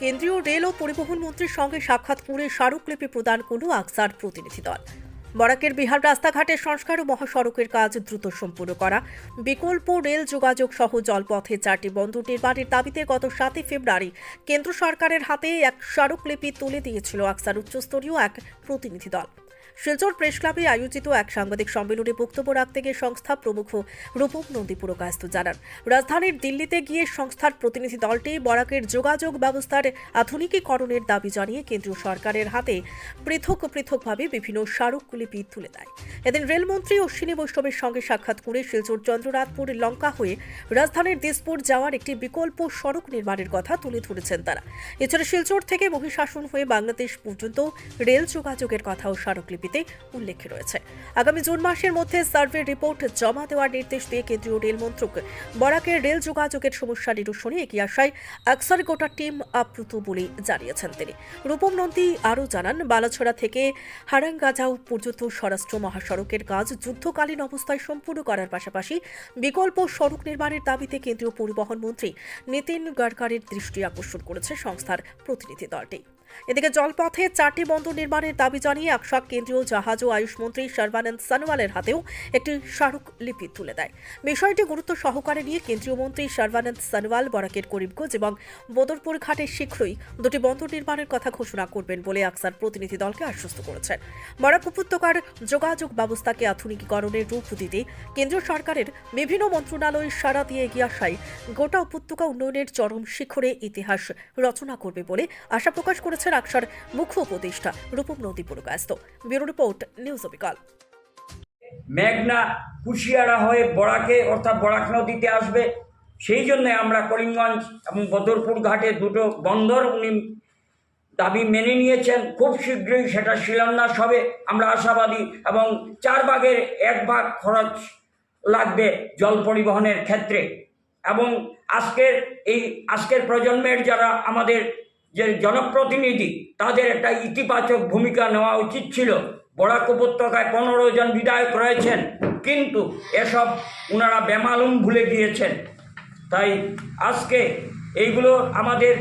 কেন্দ্রীয় রেল ও পরিবহন মন্ত্রীর সঙ্গে সাক্ষাৎ করে স্মারকলিপি প্রদান করল আকসার প্রতিনিধি দল। বরাকের বিহার রাস্তাঘাটের সংস্কার ও মহাসড়কের কাজ দ্রুত সম্পূর্ণ করা। বিকল্প রেল যোগাযোগ সহ জলপথে চারটি বন্ধ নির্মাণের দাবিতে গত সাতই ফেব্রুয়ারি কেন্দ্র সরকারের হাতে এক স্মারকলিপি তুলে দিয়েছিল আকসার উচ্চস্তরীয় এক প্রতিনিধি দল। শিলচর প্রেস ক্লাবে আয়োজিত এক সাংবাদিক সম্মেলনে বক্তব্য রাখতে গিয়ে সংস্থা প্রমুখ রূপম নন্দী পুরকায়স্ত জানান, রাজধানীর দিল্লিতে গিয়ে সংস্থার প্রতিনিধি দলটি বরাকের যোগাযোগ ব্যবস্থার আধুনিকীকরণের দাবি জানিয়ে কেন্দ্রীয় সরকারের হাতে পৃথক পৃথকভাবে বিভিন্ন স্মারকলিপি তুলে দেয়। এদিন রেলমন্ত্রী অশ্বিনী বৈষ্ণবের সঙ্গে সাক্ষাৎ করে শিলচর চন্দ্রনাথপুর লঙ্কা হয়ে রাজধানীর দিসপুর যাওয়ার একটি বিকল্প সড়ক নির্মাণের কথা তুলে ধরেছেন তারা। এছাড়া শিলচর থেকে মহিশাসন হয়ে বাংলাদেশ পর্যন্ত রেল যোগাযোগের কথাও স্মারকলিপিতে উল্লেখ রয়েছে। আগামী জুন মাসের মধ্যে সার্ভে রিপোর্ট জমা দেওয়ার নির্দেশ দিয়ে কেন্দ্রীয় রেল মন্ত্রক বরাকের রেল যোগাযোগের সমস্যা নিরসনে এগিয়ে আসায় আকসার গোটা টিম আপ্লুত বলে জানিয়েছেন তিনি। রূপম নন্দী আরও জানান, বালাছড়া থেকে হারাঙ্গাজাও পর্যন্ত স্বরাষ্ট্র মহাসড়কের কাজ যুদ্ধকালীন অবস্থায় সম্পূর্ণ করার পাশাপাশি বিকল্প সড়ক নির্মাণের দাবিতে কেন্দ্রীয় পরিবহন মন্ত্রী নীতিন গাডকারির দৃষ্টি আকর্ষণ করেছে সংস্থার প্রতিনিধি দলটি। এদিকে জলপথে চারটি বন্দর নির্মাণের দাবি জানিয়ে আকশাক কেন্দ্রীয় জাহাজ ও আয়ুষ মন্ত্রী সর্বানন্দ সনোয়ালের হাতেও একটি স্মারক লিপি তুলে দেয়। বিষয়টি গুরুত্ব সহকারে নিয়ে কেন্দ্রীয় মন্ত্রী সর্বানন্দ সনোয়াল, বরাকের করিমগঞ্জ এবং বদরপুর ঘাটে শীঘ্রই দুটি বন্দর নির্মাণের কথা ঘোষণা করবেন বলে আকসার প্রতিনিধি দলকে আশ্বস্ত করেছেন। বরাক উপত্যকার যোগাযোগ ব্যবস্থাকে আধুনিকীকরণের রূপ দিতে কেন্দ্রীয় সরকারের বিভিন্ন মন্ত্রণালয় সারা দিয়ে এগিয়ে আসায় গোটা উপত্যকা উন্নয়নের চরম শিখরে ইতিহাস রচনা করবে বলে আশা প্রকাশ করেছেন আকসার মুখ্য উপদেষ্টা রূপম নদী পুরকায়স্ত ব্যুরো রিপোর্ট, নিউজ অবিকল মেঘনা কুশিয়ারা হয়ে বরাকে, অর্থাৎ বরাক নদীতে আসবে। সেই জন্য আমরা করিমগঞ্জ এবং বদরপুর ঘাটে দুটো বন্দর উনি দাবি মেনে নিয়েছেন। খুব শীঘ্রই সেটা শিলান্যাস হবে, আমরা আশাবাদী। এবং চার ভাগের এক ভাগ খরচ লাগবে জল পরিবহনের ক্ষেত্রে। এবং আজকের এই, আজকের প্রজন্মের যারা আমাদের যে জনপ্রতিনিধি তাদের একটা ইতিবাচক ভূমিকা নেওয়া উচিত ছিল। বরাক উপত্যকায় পনেরো জন বিধায়ক রয়েছেন, কিন্তু এসব ওনারা বেমালুম ভুলে গিয়েছেন। তাই আজকে এইগুলো আমাদের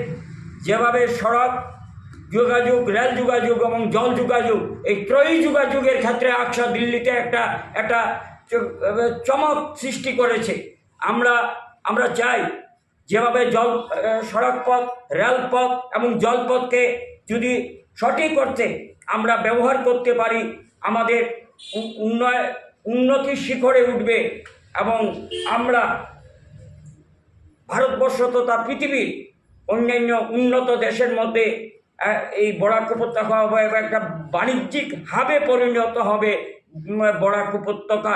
যেভাবে সড়ক যোগাযোগ, রেল যোগাযোগ এবং জল যোগাযোগ, এই ত্রয়ী যোগাযোগের ক্ষেত্রে আকশা দিল্লিতে একটা একটা চমক সৃষ্টি করেছে। আমরা আমরা চাই যেভাবে জল আহ, সড়ক পথ রেলপথ এবং জলপথকে যদি সঠিক অর্থে আমরা ব্যবহার করতে পারি আমাদের উন্নয় উন্নতির শিখরে উঠবে এবং আমরা ভারতবর্ষ তথা পৃথিবীর অন্যান্য উন্নত দেশের মধ্যে এই বরাক উপত্যকা হবে একটা বাণিজ্যিক হাবে পরিণত হবে বরাক উপত্যকা